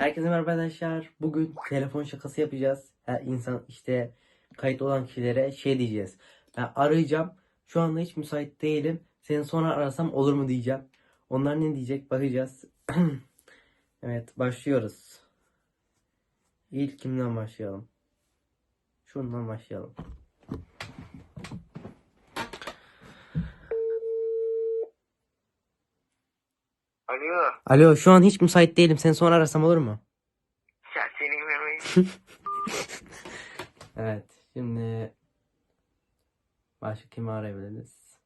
Herkese merhaba arkadaşlar. Bugün telefon şakası yapacağız. Her insan işte kayıt olan kişilere şey diyeceğiz. Ben arayacağım. Şu anda hiç müsait değilim. Seni sonra arasam olur mu diyeceğim. Onlar ne diyecek bakacağız. evet başlıyoruz. İlk kimden başlayalım? Şundan başlayalım. Alo. Alo şu an hiç müsait değilim. Seni sonra arasam olur mu? Ya senin. Evet. Şimdi başka kimi arayabiliriz?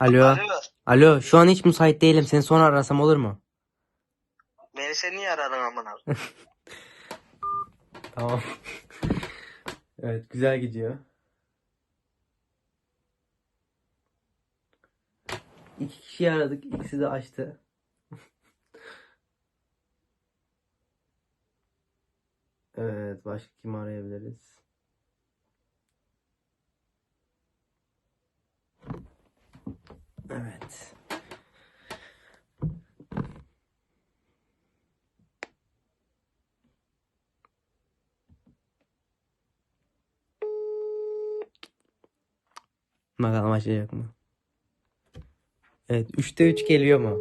Alo. Alo. Alo. Şu an hiç müsait değilim. Seni sonra arasam olur mu? Beni sen niye aradın amına? Tamam. evet güzel gidiyor. İki kişi aradık. İkisi de açtı. Evet başka kimi arayabiliriz? Evet. Bakalım açacak mı? Evet 3'te 3 geliyor mu?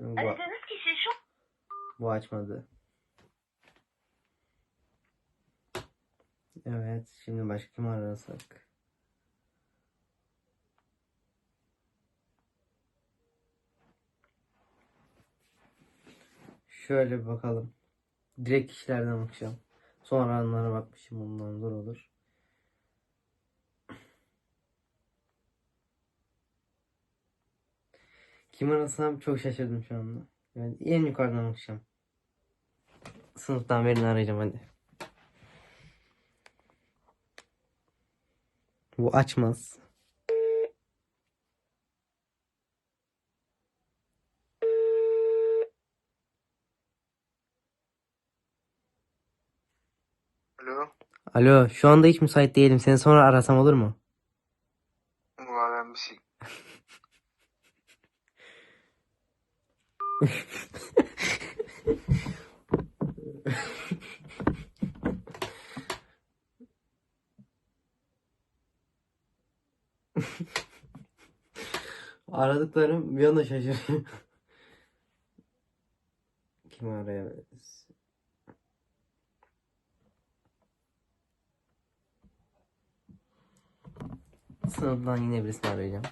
Bu, bu açmadı. Evet, şimdi başka kim arasak? Şöyle bir bakalım. Direkt kişilerden bakacağım. Sonra anlara bakmışım ondan zor olur. Kim arasam çok şaşırdım şu anda. Yani en yukarıdan bakacağım. Sınıftan birini arayacağım hadi. Bu açmaz. Alo. Alo, şu anda hiç müsait değilim. Seni sonra arasam olur mu? Ulan ben bir şey. Aradıklarım bir anda şaşırıyor. Kim arayabiliriz? Sınıftan yine birisini arayacağım.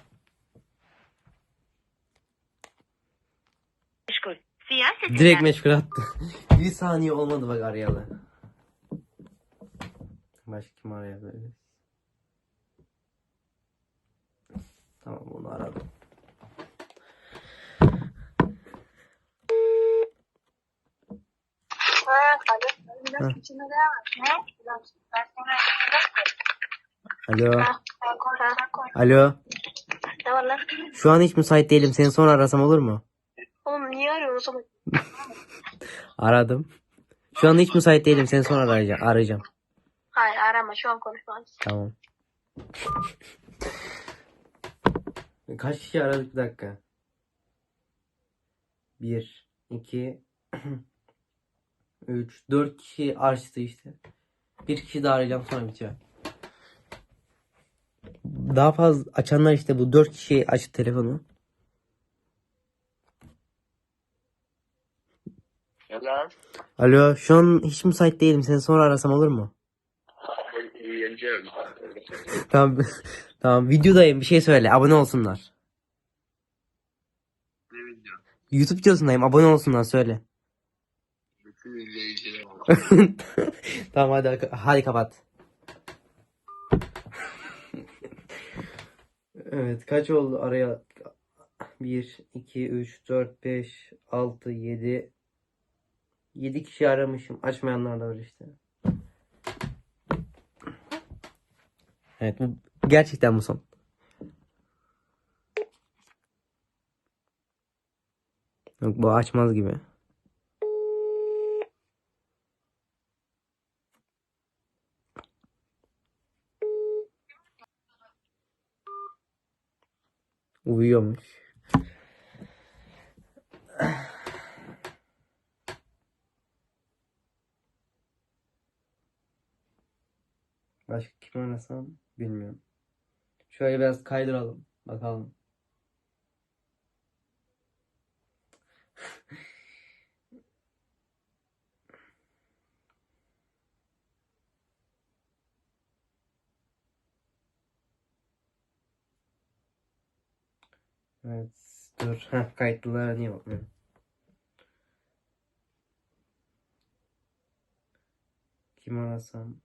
meşgul. Direkt meşgul attı. bir saniye olmadı bak arayalı. Başka kim arayabiliriz? Tamam bunu aradım. Biraz içine. Ne? Biraz ben sana Alo. Alo. Ne var lan? Şu an hiç müsait değilim. Seni sonra arasam olur mu? Oğlum niye arıyorsun o zaman? Aradım. Şu an hiç müsait değilim. Seni sonra arayacağım. Arayacağım. Hayır arama şu an konuşmamız. Tamam. Kaç kişi aradık bir dakika. Bir, iki, üç, dört kişi açtı işte. Bir kişi daha arayacağım sonra bitiyor. Daha fazla açanlar işte bu dört kişi açtı telefonu. Yalan. Alo şu an hiç müsait değilim. Seni sonra arasam olur mu? Yeneceğim. Tamam. tamam videodayım bir şey söyle. Abone olsunlar. Ne video? YouTube videosundayım. Abone olsunlar söyle. Bütün izleyiciler. tamam hadi hadi kapat. evet kaç oldu araya 1 2 3 4 5 6 7 7 kişi aramışım. Açmayanlar da var işte. Evet bu gerçekten bu son. Yok bu açmaz gibi. Uyuyormuş. Başka kim arasam bilmiyorum. Şöyle biraz kaydıralım. Bakalım. Evet. Dur. Heh, kayıtlılara niye bakmıyorum? Kim arasam?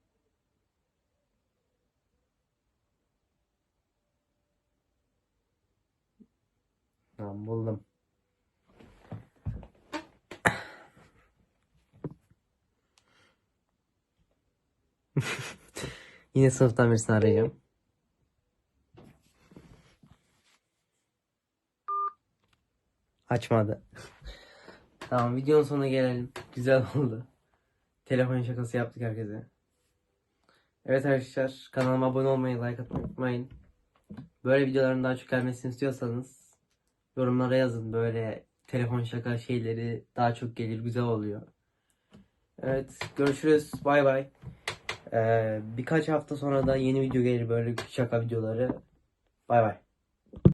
Tamam buldum. Yine sınıftan birisini arayacağım. Açmadı. Tamam videonun sonuna gelelim. Güzel oldu. Telefon şakası yaptık herkese. Evet arkadaşlar kanalıma abone olmayı, like atmayı. Böyle videoların daha çok gelmesini istiyorsanız yorumlara yazın. Böyle telefon şaka şeyleri daha çok gelir, güzel oluyor. Evet görüşürüz. Bay bay. Ee, birkaç hafta sonra da yeni video gelir böyle şaka videoları. Bay bay.